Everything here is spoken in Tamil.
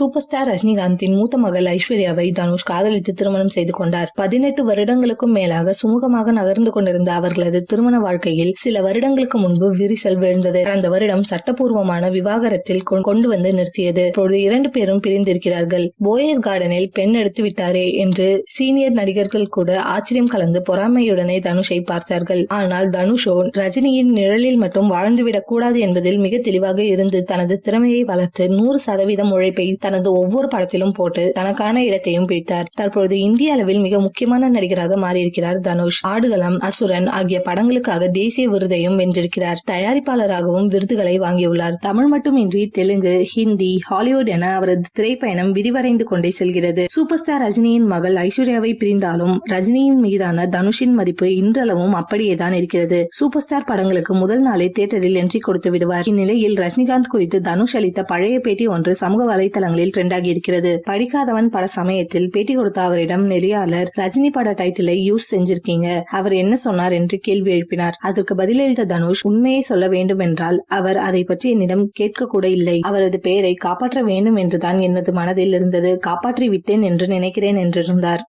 சூப்பர் ஸ்டார் ரஜினிகாந்தின் மூத்த மகள் ஐஸ்வர்யாவை தனுஷ் காதலித்து திருமணம் செய்து கொண்டார். பதினெட்டு வருடங்களுக்கும் மேலாக சுமூகமாக நகர்ந்து கொண்டிருந்த அவர்களது திருமண வாழ்க்கையில் சில வருடங்களுக்கு முன்பு விரிசல் விழுந்தது. கடந்த வருடம் சட்டப்பூர்வமான விவாகரத்தில் கொண்டு வந்து நிறுத்தியது. இப்பொழுது இரண்டு பேரும் பிரிந்திருக்கிறார்கள். போயஸ் கார்டனில் பெண் எடுத்து விட்டாரே என்று சீனியர் நடிகர்கள் கூட ஆச்சரியம் கலந்து பொறாமையுடனே தனுஷை பார்த்தார்கள். ஆனால் தனுஷோ ரஜினியின் நிழலில் மட்டும் வாழ்ந்துவிடக் கூடாது என்பதில் மிக தெளிவாக இருந்து தனது திறமையை வளர்த்து நூறு சதவீதம் உழைப்பை தனது ஒவ்வொரு படத்திலும் போட்டு தனக்கான இடத்தையும் பிடித்தார். தற்பொழுது இந்திய அளவில் மிக முக்கியமான நடிகராக மாறியிருக்கிறார் தனுஷ். ஆடுகளம் அசுரன் ஆகிய படங்களுக்காக தேசிய விருதையும் வென்றிருக்கிறார். தயாரிப்பாளராகவும் விருதுகளை வாங்கியுள்ளார். தமிழ் மட்டுமின்றி தெலுங்கு ஹிந்தி ஹாலிவுட் என அவரது திரைப்பயணம் விரிவடைந்து கொண்டே செல்கிறது. சூப்பர் ஸ்டார் ரஜினியின் மகள் ஐஸ்வர்யாவை பிரிந்தாலும் ரஜினியின் மீதான தனுஷின் மதிப்பு இன்றளவும் அப்படியேதான் இருக்கிறது. சூப்பர் ஸ்டார் படங்களுக்கு முதல் நாளே தியேட்டரில் என்ட்ரி கொடுத்து விடுவார். இந்நிலையில் ரஜினிகாந்த் குறித்து தனுஷ் அளித்த பழைய பேட்டி ஒன்று சமூக வலைதளங்களில் ட்ரெண்டாகி இருக்கிறது. படிக்காதவன் பல சமயத்தில் பேட்டி கொடுத்த அவரிடம் நெறியாளர் ரஜினி பட டைட்டிலை யூஸ் செஞ்சிருக்கீங்க. அவர் என்ன சொன்னார் என்று கேள்வி எழுப்பினார். அதற்கு பதிலளித்த தனுஷ் உண்மையை சொல்ல வேண்டும் என்றால் அவர் அதை பற்றி என்னிடம் கேட்க கூட இல்லை. அவரது பெயரை காப்பாற்ற வேண்டும் என்றுதான் எனது மனதில் இருந்தது. காப்பாற்றி விட்டேன் என்று நினைக்கிறேன் என்றிருந்தார்.